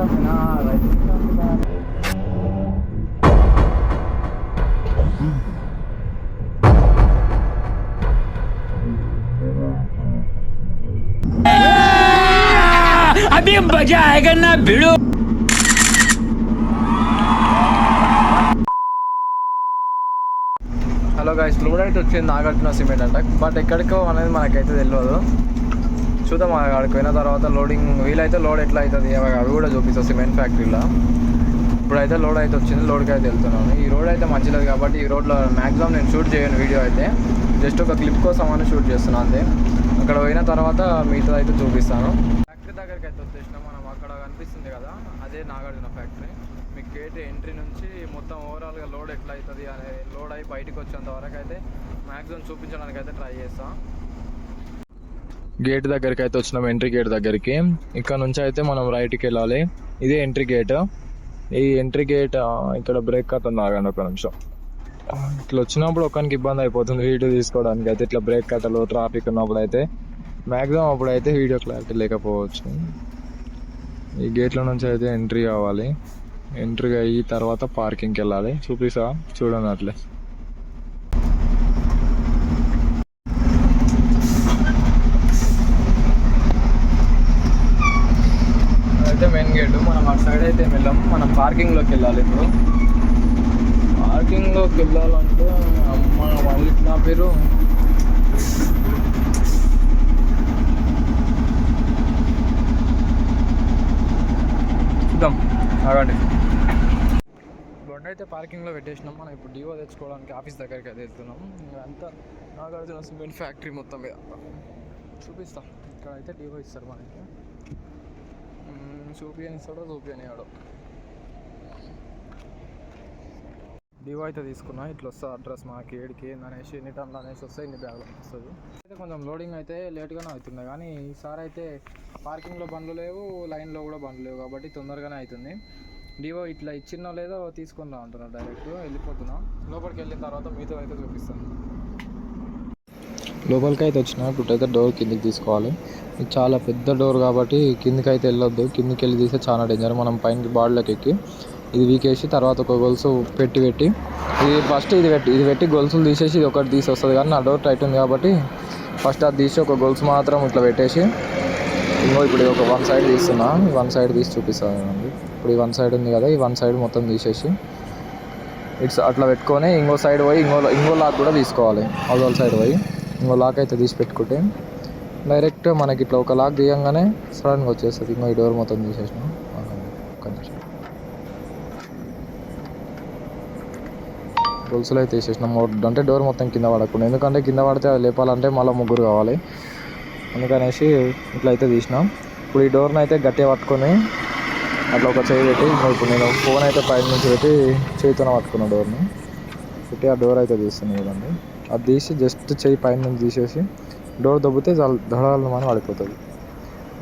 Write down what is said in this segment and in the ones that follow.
Company right company अभी मजा आएगा ना भिड़ो హలో గైస్ లోడ్ అయితే వచ్చింది నాగార్జున సిమెంట్ అంట బట్ ఎక్కడికో అనేది మనకైతే తెలియదు చూద్దాం అక్కడికి పోయిన తర్వాత లోడింగ్ వీలైతే లోడ్ ఎట్లా అవుతుంది అవి కూడా చూపిస్తాం సిమెంట్ ఫ్యాక్టరీలో ఇప్పుడైతే లోడ్ అయితే వచ్చింది లోడ్కి అయితే వెళ్తున్నాను. ఈ రోడ్ అయితే మంచిలేదు కాబట్టి ఈ రోడ్లో మ్యాక్సిమం నేను షూట్ చేయను వీడియో అయితే. జస్ట్ ఒక క్లిప్ కోసం అని షూట్ చేస్తున్నాను అంతే. అక్కడ పోయిన తర్వాత మిగతా అయితే చూపిస్తాను. ఫ్యాక్టరీ దగ్గరికి అయితే వచ్చేసినాం మనం అక్కడ కనిపిస్తుంది కదా అదే నాగార్జున ఫ్యాక్టరీ మీకు గేట్ ఎంట్రీ నుంచి మొత్తం ఓవరాల్గా లోడ్ ఎట్లా అవుతుంది అనే లోడ్ అయి బయటకు వచ్చేంత వరకు అయితే మ్యాక్సిమం చూపించడానికి అయితే ట్రై చేస్తాను గేట్ దగ్గరికి అయితే వచ్చినాం ఎంట్రీ గేట్ దగ్గరికి. ఇక్కడ నుంచి అయితే మనం రైట్కి వెళ్ళాలి. ఇదే ఎంట్రీ గేట్ ఈ ఎంట్రీ గేట్ ఇక్కడ బ్రేక్ కట్టండి ఆగండి ఒక నిమిషం. ఇట్లా వచ్చినప్పుడు ఒకరికి ఇబ్బంది అయిపోతుంది వీడియో తీసుకోవడానికి. అయితే ఇట్లా బ్రేక్ కట్టలు ట్రాఫిక్ ఉన్నప్పుడు అయితే మ్యాక్సిమం అప్పుడు అయితే వీడియో క్లారిటీ లేకపోవచ్చు. ఈ గేట్లో నుంచి అయితే ఎంట్రీ కావాలి. ఎంట్రీ అయ్యి తర్వాత పార్కింగ్కి వెళ్ళాలి. చూపిస్తా చూడండి అట్లే అయితే మెయిన్ గేట్ మనం అటు సైడ్ అయితే వెళ్ళాం. మనం పార్కింగ్లోకి వెళ్ళాలి ఇప్పుడు పార్కింగ్లోకి వెళ్ళాలంటే అమ్మ వాళ్ళకి నా పేరు చూద్దాం. ఆగండి. బండి అయితే పార్కింగ్లో పెట్టేసినాం. మనం ఇప్పుడు డివో తెచ్చుకోవడానికి ఆఫీస్ దగ్గరికి అయితే వెళ్తున్నాం. అంతా నాగార్జున సిమెంట్ ఫ్యాక్టరీ మొత్తం మీద. చూపిస్తాం. ఇక్కడ అయితే డివో ఇస్తారు మనకి. చూపియని ఇస్తాడో చూపియని ఆడో డివో అయితే తీసుకున్నా ఇట్లా వస్తా అడ్రస్ మాకు ఏడికి అనేసి ఎన్ని టన్నులు అనేసి వస్తే ఇన్ని బ్యాగులు వస్తుంది అయితే కొంచెం లోడింగ్ అయితే లేట్గానే అవుతుంది కానీ ఈసారి అయితే పార్కింగ్లో బండ్లు లేవు లైన్లో కూడా బండ్లు లేవు కాబట్టి తొందరగానే అవుతుంది. డివో ఇట్లా ఇచ్చినో లేదో తీసుకొని అంటున్నా డైరెక్ట్ వెళ్ళిపోతున్నాం. లోపలికి వెళ్ళిన తర్వాత మీతో అయితే చూపిస్తాను. లోపలికి అయితే వచ్చిన ఇప్పుడైతే డోర్ కిందికి తీసుకోవాలి. ఇది చాలా పెద్ద డోర్ కాబట్టి కిందికి అయితే వెళ్ళొద్దు. కిందికి వెళ్ళి తీస్తే చాలా డేంజర్. మనం పైన బాడీలోకి ఎక్కి ఇది వీకేసి తర్వాత ఒక గొలుసు పెట్టి పెట్టి ఇది ఫస్ట్ ఇది పెట్టి ఇది పెట్టి గొలుసులు తీసేసి ఇది ఒకటి తీసి వస్తుంది కానీ నా డోర్ టైట్ ఉంది కాబట్టి ఫస్ట్ అది తీసి ఒక గొలుసు మాత్రం ఇట్లా పెట్టేసి ఇంకో ఇప్పుడు ఒక వన్ సైడ్ తీస్తున్నా. వన్ సైడ్ తీసి చూపిస్తానండి ఇప్పుడు ఈ వన్ సైడ్ ఉంది కదా ఈ వన్ సైడ్ మొత్తం తీసేసి ఇట్స్ అట్లా పెట్టుకొని ఇంకో సైడ్ పోయి ఇంకో ఇంకో లాక్ కూడా తీసుకోవాలి. అవతల సైడ్ పోయి. ఇంకో లాక్ అయితే తీసి పెట్టుకుంటే డైరెక్ట్ మనకి ఇట్లా ఒక లాక్ తీయంగానే సడన్గా వచ్చేస్తుంది. ఇంకో ఈ డోర్ మొత్తం తీసేసినాం. గొలుసులు అయితే తీసేసినాం. అంటే డోర్ మొత్తం కింద పడకుండా. ఎందుకంటే కింద పడితే అది లేపాలంటే మళ్ళీ ముగ్గురు కావాలి. అందుకనేసి ఇట్లా అయితే తీసినాం. ఇప్పుడు ఈ డోర్ని అయితే గట్టిగా పట్టుకొని అట్లా ఒక చేయి పెట్టి ఇప్పుడు నేను ఫోన్ అయితే పైన నుంచి పెట్టి చేతితో పట్టుకున్నా డోర్ని పెట్టి ఆ డోర్ అయితే తీస్తున్నాను కదండి అది తీసి జస్ట్ చేయి పైన నుంచి తీసేసి డోర్ దొబ్బితే చాలా దడాలను మనం పడిపోతుంది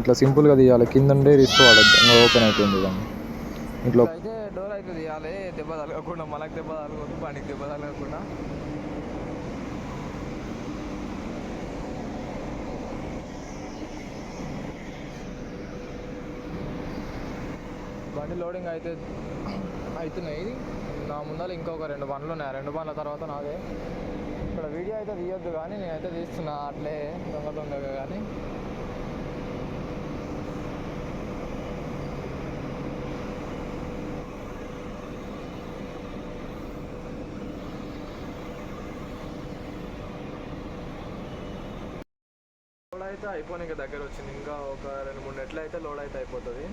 ఇట్లా సింపుల్గా తీయాలి. కింద ఉండే రిస్క్ వాడద్దు. ఇంకా ఓపెన్ అయిపోయింది దాన్ని ఇట్లా అయితే డోర్ అయితే తీయాలి. దెబ్బ తగలకుండా మనకు దెబ్బ తగలకూడదు పనికి దెబ్బ తగలకుండా. బండి లోడింగ్ అయితే అవుతున్నాయి నా ముందర ఇంకొక రెండు బండ్లు ఉన్నాయి. ఆ రెండు బండ్ల తర్వాత నాదే. ఇక్కడ వీడియో అయితే తీయొద్దు కానీ నేనైతే తీస్తున్నా అట్లే దొంగ దొంగగా కానీ. లోడ్ అయితే అయిపోయినాక దగ్గర వచ్చింది ఇంకా ఒక రెండు మూడు నెట్లు అయితే లోడ్ అయితే అయిపోతుంది.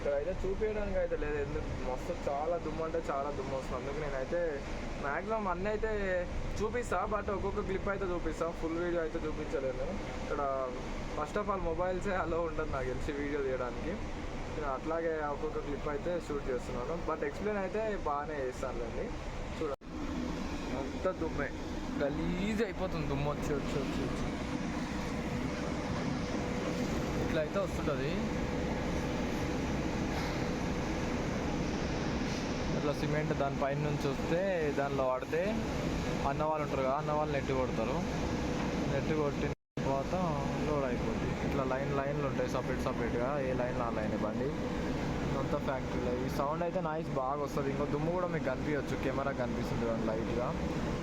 ఇక్కడ అయితే చూపించడానికి అయితే లేదు. ఎందుకు? మస్తు చాలా దుమ్ము అంటే చాలా దుమ్ము వస్తుంది. అందుకు నేనైతే మ్యాక్సిమం అన్నీ అయితే చూపిస్తా బట్ ఒక్కొక్క క్లిప్ అయితే చూపిస్తా. ఫుల్ వీడియో అయితే చూపించలేను ఇక్కడ ఫస్ట్ ఆఫ్ ఆల్ మొబైల్సే అలో ఉండదు నాకు తెలిసి వీడియో తీయడానికి. నేను అట్లాగే ఒక్కొక్క క్లిప్ అయితే షూట్ చేస్తున్నాను. బట్ ఎక్స్ప్లెయిన్ అయితే బాగానే చేస్తానులేండి చూడ అంత దుమ్మే. గలీజ్ అయిపోతుంది దుమ్ము. వచ్చి వచ్చి వచ్చి వచ్చి. ఇట్లా అయితే వస్తుంటుంది. ఇట్లా సిమెంట్ దాని పైన నుంచి వస్తే దానిలో వాడితే అన్న వాళ్ళు ఉంటారు కదా అన్న వాళ్ళు నెట్టి కొడతారు. నెట్టి కొట్టిన తర్వాత లోడ్ అయిపోద్ది. ఇట్లా లైన్ లైన్లు ఉంటాయి సపరేట్ సపరేట్గా. ఏ లైన్ ఆ లైన్ బండి. అంతా ఫ్యాక్టరీలో ఈ సౌండ్ అయితే నాయిస్ బాగా వస్తుంది. ఇంకో దుమ్ము కూడా మీకు కనిపించవచ్చు కెమెరా కనిపిస్తుంది కానీ లైట్గా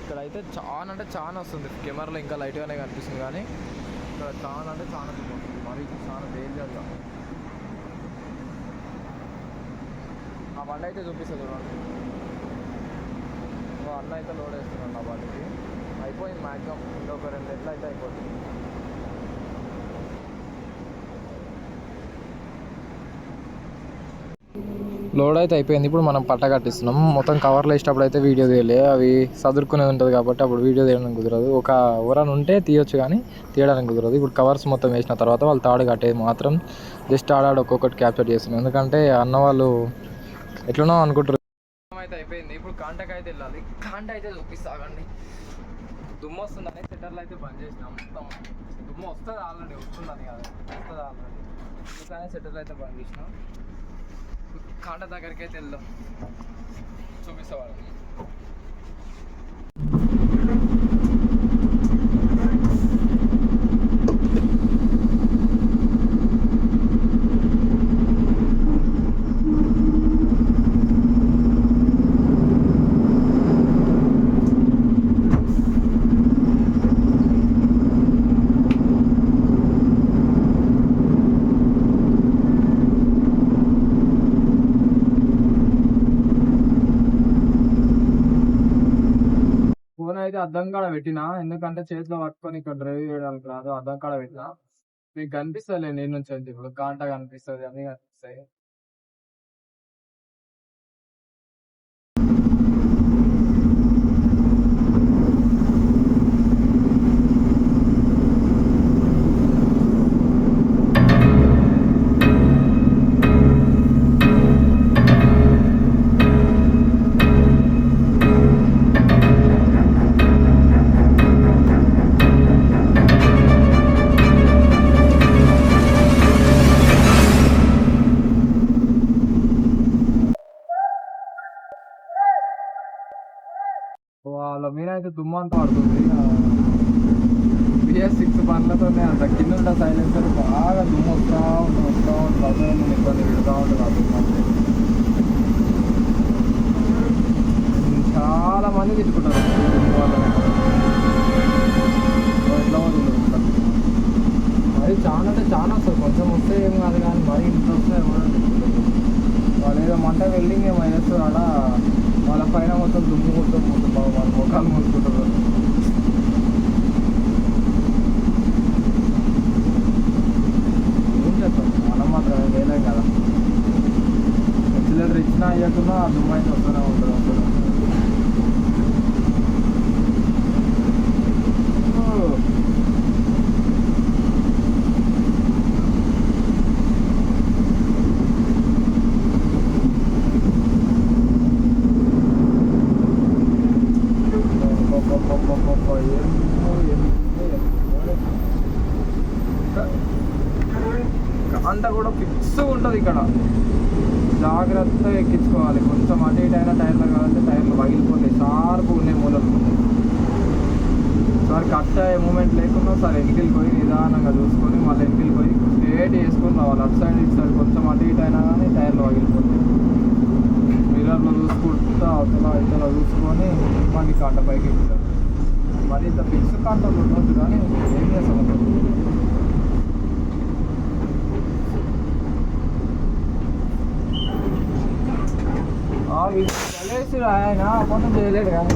ఇక్కడ అయితే చాలా అంటే చాలా వస్తుంది. కెమెరాలో ఇంకా లైట్గానే కనిపిస్తుంది కానీ ఇక్కడ చాలా అంటే చాలా దుమ్ము వస్తుంది. మరి చాలా డేంజర్గా ఆ బండి అయితే చూపిస్తుంది చూడండి అన్న అయితే లోడ్ వేస్తున్నాడు నా బండికి అయిపోయింది మ్యాక్సిమం ఇంకొక రెండు నెలలు అయితే అయిపోతుంది. లోడ్ అయితే అయిపోయింది. ఇప్పుడు మనం పట్ట కట్టిస్తున్నాం. మొత్తం కవర్లు వేసేటప్పుడు అయితే వీడియో తీయలే. అవి సదురుకునేది ఉంటుంది కాబట్టి అప్పుడు వీడియో తీయడం కుదరదు. ఒక ఓరన్ ఉంటే తీయొచ్చు కానీ తీయడానికి కుదరదు. ఇప్పుడు కవర్స్ మొత్తం వేసిన తర్వాత వాళ్ళు తాడు కట్టేది మాత్రం జస్ట్ ఆడాడు ఒక్కొక్కటి క్యాప్చర్ చేస్తున్నాం ఎందుకంటే అన్న వాళ్ళు ఎట్లనో అనుకుంటారు. అయితే అయిపోయింది. ఇప్పుడు కాంటాక్ అయితే వెళ్ళాలి. కాంట అయితే చూపిస్తాగండి. దుమ్ము వస్తుందని సెటర్లు అయితే బంద్ చేసినాం మొత్తం. దుమ్ము వస్తుంది ఆల్రెడీ వస్తుందని కాదు. వస్తుంది ఆల్రెడీ. అందుకనే సెటర్లు అయితే బంద్ చేసినాం. కాంట దగ్గరికి అయితే వెళ్దాం. చూపిస్తా వాళ్ళకి ఫోన్ అయితే అద్దం కాడ పెట్టినా? ఎందుకంటే చేతిలో పట్టుకొని ఇక్కడ డ్రైవ్ చేయడానికి రాదు. అద్దం కాడ పెట్టినా? మీకు కనిపిస్తుంది నేను నుంచి. ఇప్పుడు కాంట కనిపిస్తుంది అన్ని కనిపిస్తాయి. వాళ్ళ మీద అయితే దుమ్మంతా పడుతుంది. బిఎస్ సిక్స్ బండ్లతోనే అంత కింద ఉన్న సైలెన్సర్ బాగా దుమ్ము వస్తూ ఉంటుంది వస్తూ ఉంటుంది. అసలు ఇబ్బంది పెడతా ఉంటుంది ఆ దుమ్ము చాలా మంది తిట్టుకుంటారు. ఎట్లా పోతుంది మరి చాలా అంటే చాలా వస్తుంది. కొంచెం వస్తే ఏం కాదు కానీ మరీ ఇంత వస్తే ఎవరు వాళ్ళు ఏదో మంట వెల్డింగ్ ఏమో వేస్తారు ఆడ వాళ్ళ పైన మొత్తం దుమ్ము కొట్టడం మొత్తం బాబు వాళ్ళ ముఖాలు మూసుకుంటారు ఏం చేస్తాం? మనం మాత్రం ఏం కదా. ఎక్సిలేటర్ ఇచ్చినా ఇవ్వకున్నా ఆ దుమ్ము అయితే వస్తూనే ఉంటుంది వస్తూనే ఉంటుంది. ఓ. అబ్బబ్బబ్బబ్బబ్బ, ఏమో, ఏమో, ఏమో. అంట కూడా ఫిక్స్ ఉంటుంది ఇక్కడ జాగ్రత్తగా ఎక్కించుకోవాలి కొంచెం అటు ఇటు అయినా టైర్లు కావాలంటే టైర్లు పగిలిపోతాయి షార్ప్ ఉన్నాయి మూలలు సార్ కట్ అయ్యే మూమెంట్ లేకుండా సార్ వెనక్కి పోయి నిదానంగా చూసుకొని మళ్ళీ వెనక్కి పోయి స్ట్రేట్ వేసుకొని రావాలి. అటు సైడ్ ఇటు సైడ్ కొంచెం అటు ఇటు అయినా కానీ టైర్లు పగిలిపోతుంది మిర్రర్లో చూసుకుంటా అవతల ఇతల చూసుకొని మళ్ళీ కాంట పైకి ఎక్కుతారు మరి ఇంత ఫిక్స్ కాంటలు ఉండొద్దు కానీ ఏం చేస్తాం ఆయన కొంచెం చేయలేడు కానీ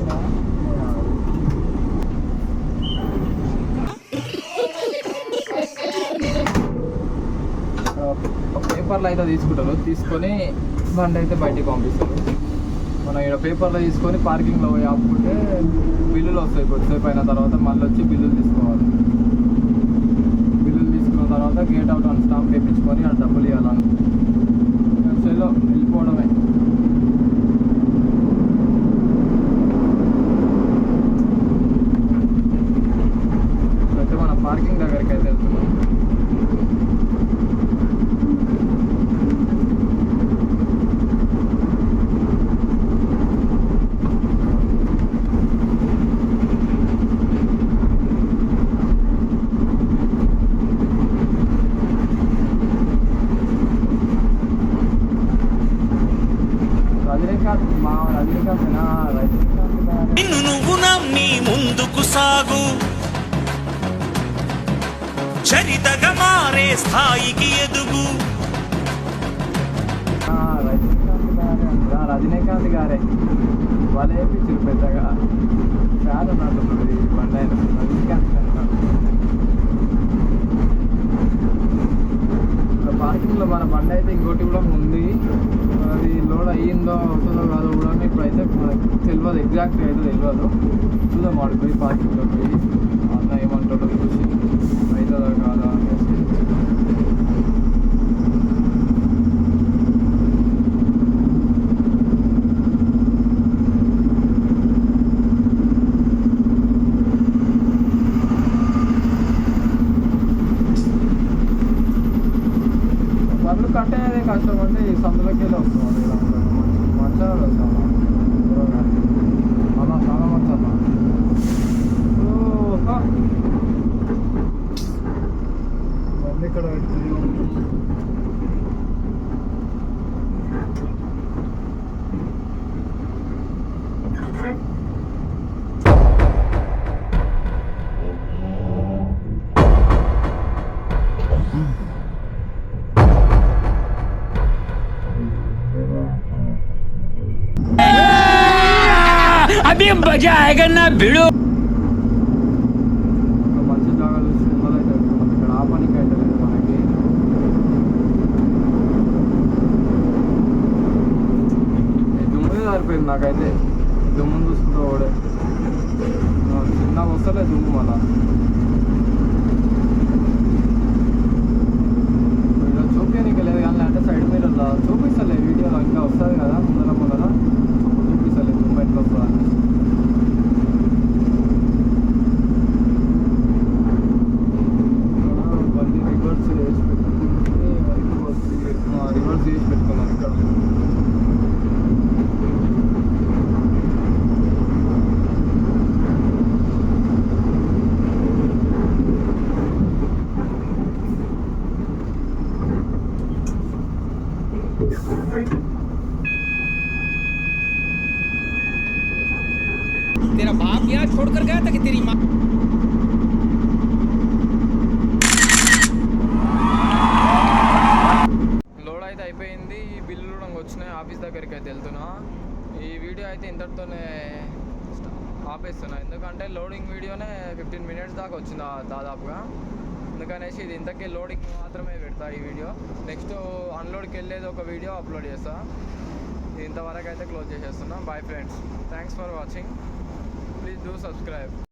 పేపర్లు అయితే తీసుకుంటారు. తీసుకొని బండి అయితే బయటికి పంపిస్తారు. మనం ఇక్కడ పేపర్లో తీసుకొని పార్కింగ్లో పోయి ఆపుకుంటే బిల్లులు వస్తాయి కొద్దిసేపు అయిన తర్వాత మళ్ళీ వచ్చి బిల్లులు తీసుకోవాలి బిల్లులు తీసుకున్న తర్వాత గేట్ అవుట్ అని స్టాంప్ వేయించుకొని ఆ డబ్బులు ఇవ్వాలని సెల్లో వెళ్ళిపోవడమే అయితే మన పార్కింగ్ దగ్గరికి అయితే వెళ్తున్నాం రజనీకాంత్ మా రజనీకాంత్ రజనీకాంత్ గారు నిన్ను నువ్వు నమ్మి ముందుకు సాగు. చరితగా మారే స్థాయికి ఎదుగు. రజనీకాంత్ గారే. అంటారా? రజనీకాంత్ వాళ్ళే వేయించారు పెద్దగా ఫ్యాన్ ఉన్నట్టుంది ఈ బండి ఆయన రజనీకాంత్ అంటారు పార్కింగ్లో మన బండి అయితే ఇంకోటి కూడా ఉంది. అది లోడ్ అయ్యిందో అవుతుందో కాదో కూడా ఇప్పుడైతే మనకు తెలియదు ఎగ్జాక్ట్ అయితే తెలియదు చూద్దాం వాడు పోయి పార్కింగ్లో పోయి ఇక్కడ పెట్టి अभी मजा आएगा ना भिड़ो దుమ్ముదే నాకైతే ఈ దుమ్మును చూసుకుంటూ ఓడే చిన్నగా వస్తలే దుమ్ము మళ్ళా. ఈ వీడియో అయితే ఇంతటితోనే ఆపేస్తున్నా. ఎందుకంటే లోడింగ్ వీడియోనే ఫిఫ్టీన్ మినిట్స్ దాకా వచ్చింది దాదాపుగా. అందుకనేసి ఇది ఇంతకీ లోడింగ్ మాత్రమే పెడతా ఈ వీడియో. నెక్స్ట్ అన్లోడ్కి వెళ్ళేది ఒక వీడియో అప్లోడ్ చేస్తా. ఇది ఇంతవరకు అయితే close చేసేస్తున్నా. Bye friends thanks for watching please do subscribe